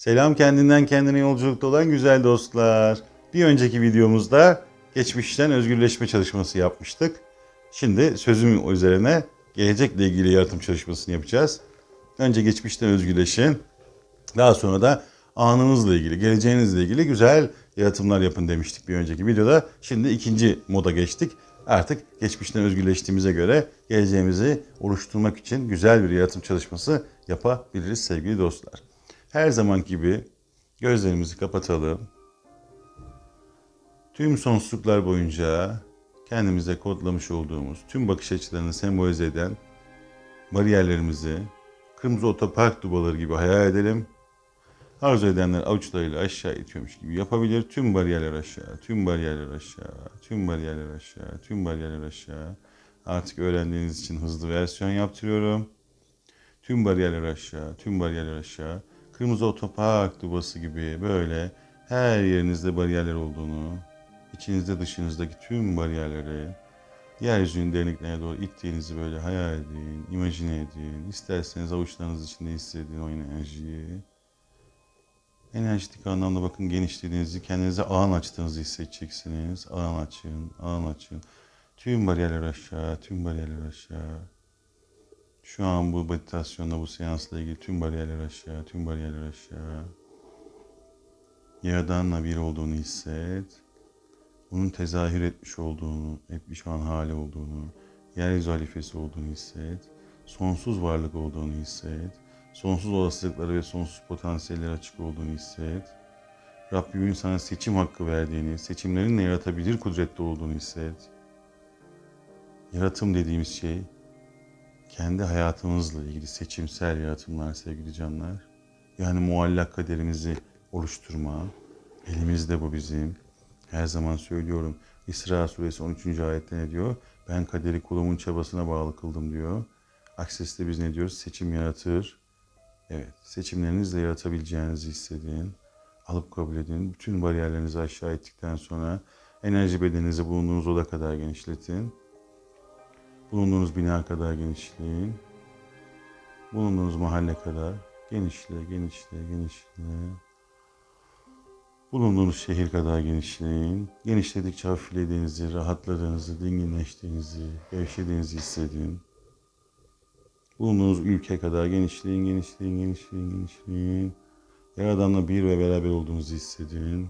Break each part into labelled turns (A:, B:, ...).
A: Selam kendinden kendine yolculukta olan güzel dostlar. Bir önceki videomuzda geçmişten özgürleşme çalışması yapmıştık. Şimdi sözüm üzerine gelecekle ilgili yaratım çalışmasını yapacağız. Önce geçmişten özgürleşin. Daha sonra da anınızla ilgili, geleceğinizle ilgili güzel yaratımlar yapın demiştik bir önceki videoda. Şimdi ikinci moda geçtik. Artık geçmişten özgürleştiğimize göre geleceğimizi oluşturmak için güzel bir yaratım çalışması yapabiliriz sevgili dostlar. Her zaman gibi gözlerimizi kapatalım. Tüm sonsuzluklar boyunca kendimize kodlamış olduğumuz tüm bakış açılarını sembolize eden bariyerlerimizi kırmızı otopark dubaları gibi hayal edelim. Arzu edenler avuçlarıyla aşağı itiyormuş gibi yapabilir. Tüm bariyerler aşağı, tüm bariyerler aşağı, tüm bariyerler aşağı, tüm bariyerler aşağı. Artık öğrendiğiniz için hızlı versiyon yaptırıyorum. Tüm bariyerler aşağı, tüm bariyerler aşağı. Kırmızı otopark dubası gibi böyle her yerinizde bariyerler olduğunu, içinizde dışınızdaki tüm bariyerleri yeryüzünün derinliklerine doğru ittiğinizi böyle hayal edin, imajine edin. İsterseniz avuçlarınız içinde hissedin o enerjiyi. Enerjitik anlamda bakın genişlediğinizi, kendinize alan açtığınızı hissedeceksiniz. Alan açın, alan açın. Tüm bariyerler aşağı, tüm bariyerler aşağı. Şu an bu meditasyonla, bu seansla ilgili tüm bariyerler aşağı, tüm bariyerler aşağı. Yaradanla bir olduğunu hisset. Bunun tezahür etmiş olduğunu, etmiş an hali olduğunu, yeryüzü halifesi olduğunu hisset. Sonsuz varlık olduğunu hisset. Sonsuz olasılıkları ve sonsuz potansiyeller açık olduğunu hisset. Rabbimin sana seçim hakkı verdiğini, seçimlerinle yaratabilir kudretli olduğunu hisset. Yaratım dediğimiz şey kendi hayatımızla ilgili seçimsel yaratımlar sevgili canlar. Yani muallak kaderimizi oluşturma. Elimizde bu bizim. Her zaman söylüyorum. İsra suresi 13. ayette ne diyor? Ben kaderi kulumun çabasına bağlı kıldım diyor. Akses'te biz ne diyoruz? Seçim yaratır. Evet, seçimlerinizle yaratabileceğinizi hissedin. Alıp kabul edin. Bütün bariyerlerinizi aşağı ettikten sonra enerji bedeninizi bulunduğunuz oda kadar genişletin. Bulunduğunuz bina kadar genişleyin. Bulunduğunuz mahalle kadar genişle, genişle, genişle. Bulunduğunuz şehir kadar genişleyin. Genişledikçe hafiflediğinizi, rahatladığınızı, dinginleştiğinizi, gevşediğinizi hissedin. Bulunduğunuz ülke kadar genişleyin, genişleyin, genişleyin, genişleyin. Yaradan'la bir ve beraber olduğunuzu hissedin.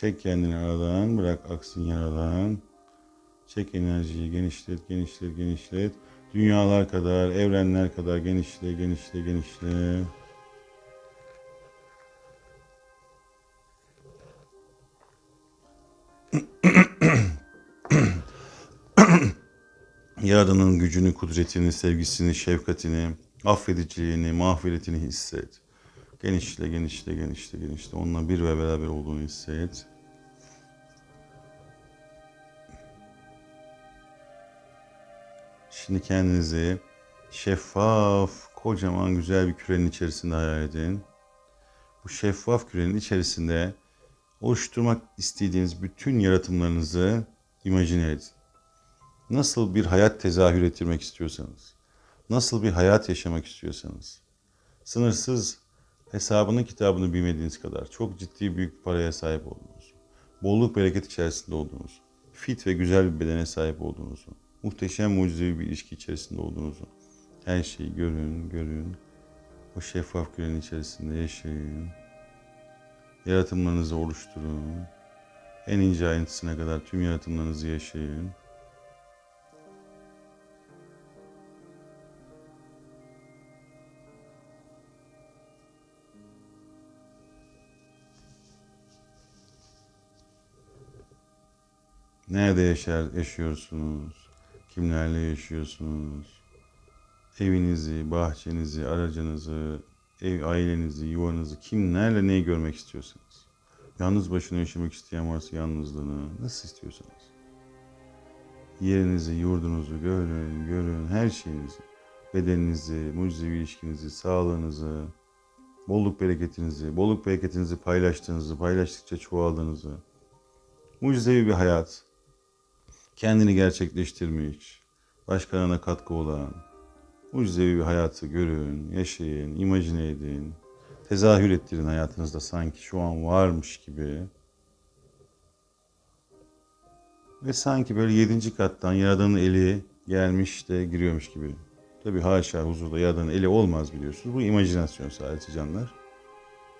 A: Çek kendini aradan, bırak aksın yaradan. Çek enerjiyi, genişlet, genişlet, genişlet. Dünyalar kadar, evrenler kadar genişle, genişle, genişle. Yaradan'ın gücünü, kudretini, sevgisini, şefkatini, affediciliğini, mağfiretini hisset. Genişle, genişle, genişle, genişle. Onunla bir ve beraber olduğunu hisset. Şimdi kendinizi şeffaf, kocaman güzel bir kürenin içerisinde hayal edin. Bu şeffaf kürenin içerisinde oluşturmak istediğiniz bütün yaratımlarınızı imajine edin. Nasıl bir hayat tezahür ettirmek istiyorsanız, nasıl bir hayat yaşamak istiyorsanız, sınırsız hesabını kitabını bilmediğiniz kadar çok ciddi büyük bir paraya sahip olduğunuz, bolluk bereket içerisinde olduğunuz, fit ve güzel bir bedene sahip olduğunuzu, muhteşem mucizevi bir ilişki içerisinde olduğunuzu, her şeyi görün, görün. O şeffaf kürenin içerisinde yaşayın. Yaratımlarınızı oluşturun. En ince ayrıntısına kadar tüm yaratımlarınızı yaşayın. Nerede yaşar, yaşıyorsunuz? Kimlerle yaşıyorsunuz? Evinizi, bahçenizi, aracınızı, ev ailenizi, yuvanızı, kimlerle neyi görmek istiyorsanız. Yalnız başına yaşamak isteyen varsa yalnızlığını, nasıl istiyorsanız. Yerinizi, yurdunuzu görün, görün, her şeyinizi. Bedeninizi, mucizevi ilişkinizi, sağlığınızı, bolluk bereketinizi, bolluk bereketinizi paylaştığınızı, paylaştıkça çoğaldığınızı. Mucizevi bir hayat, kendini gerçekleştirmiş, başkalarına katkı olan, Mucizevi bir hayatı görün, yaşayın, imajine edin. Tezahür ettirin hayatınızda sanki şu an varmış gibi. Ve sanki böyle yedinci kattan Yaradan'ın eli gelmiş de giriyormuş gibi. Tabii haşa huzurda Yaradan'ın eli olmaz biliyorsunuz. Bu imajinasyon sadece canlar.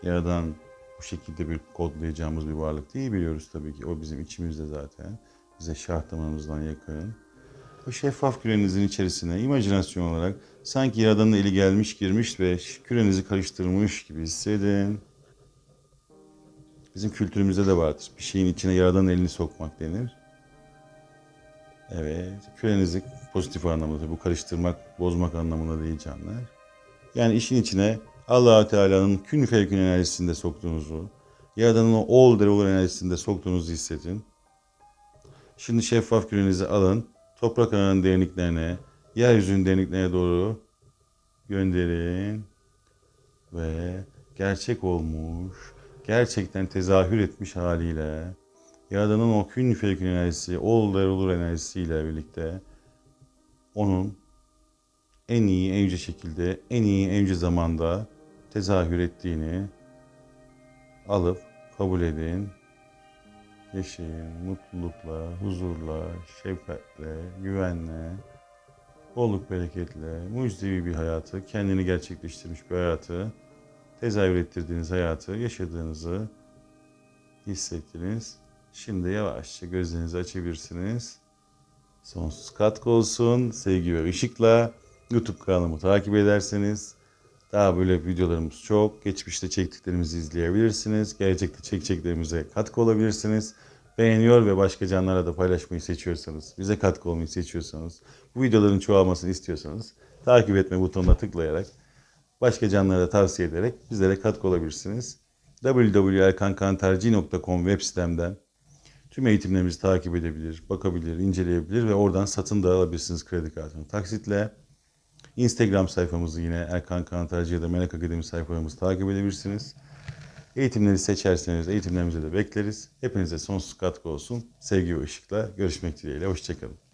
A: Yaradan bu şekilde bir kodlayacağımız bir varlık değil biliyoruz tabii ki. O bizim içimizde zaten. Bize şah damarımızdan yakın. O şeffaf kürenizin içerisine imajinasyon olarak sanki Yaradan'ın eli gelmiş girmiş ve kürenizi karıştırmış gibi hissedin. Bizim kültürümüzde de vardır. Bir şeyin içine Yaradan'ın elini sokmak denir. Evet, kürenizi pozitif anlamda bu karıştırmak, bozmak anlamında değil canlar. Yani işin içine allah Teala'nın kün fevkün enerjisinde soktuğunuzu, Yaradan'ın o ol der olur enerjisinde soktuğunuzu hissedin. Şimdi şeffaf kürenizi alın, toprak ağının derinliklerine, yeryüzünün derinliklerine doğru gönderin ve gerçek olmuş, gerçekten tezahür etmiş haliyle Yaradan'ın o kün fevkün enerjisi, ol der olur enerjisiyle birlikte onun en iyi, en yüce şekilde, en iyi, en yüce zamanda tezahür ettiğini alıp kabul edin. Yaşayın mutlulukla, huzurla, şefkatle, güvenle, bolluk bereketle, mucizevi bir hayatı, kendini gerçekleştirmiş bir hayatı, tezahür ettirdiğiniz hayatı yaşadığınızı hissettiniz. Şimdi yavaşça gözlerinizi açabilirsiniz. Sonsuz katkı olsun. Sevgi ve ışıkla YouTube kanalımı takip ederseniz daha böyle videolarımız çok. Geçmişte çektiklerimizi izleyebilirsiniz. Gelecekte çekeceklerimize katkı olabilirsiniz. Beğeniyor ve başka canlara da paylaşmayı seçiyorsanız, bize katkı olmayı seçiyorsanız, bu videoların çoğalmasını istiyorsanız takip etme butonuna tıklayarak, başka canlara da tavsiye ederek bizlere katkı olabilirsiniz. www.erkankanterci.com web sitemden Tüm eğitimlerimizi takip edebilir, bakabilir, inceleyebilir ve oradan satın da alabilirsiniz kredi kartını taksitle. Instagram sayfamızı yine Erkan Kantarcı ya da Melek Akademi sayfalarımızı takip edebilirsiniz. Eğitimleri seçerseniz eğitimlerimize de bekleriz. Hepinize sonsuz katkı olsun. Sevgi ve ışıkla görüşmek dileğiyle. Hoşçakalın.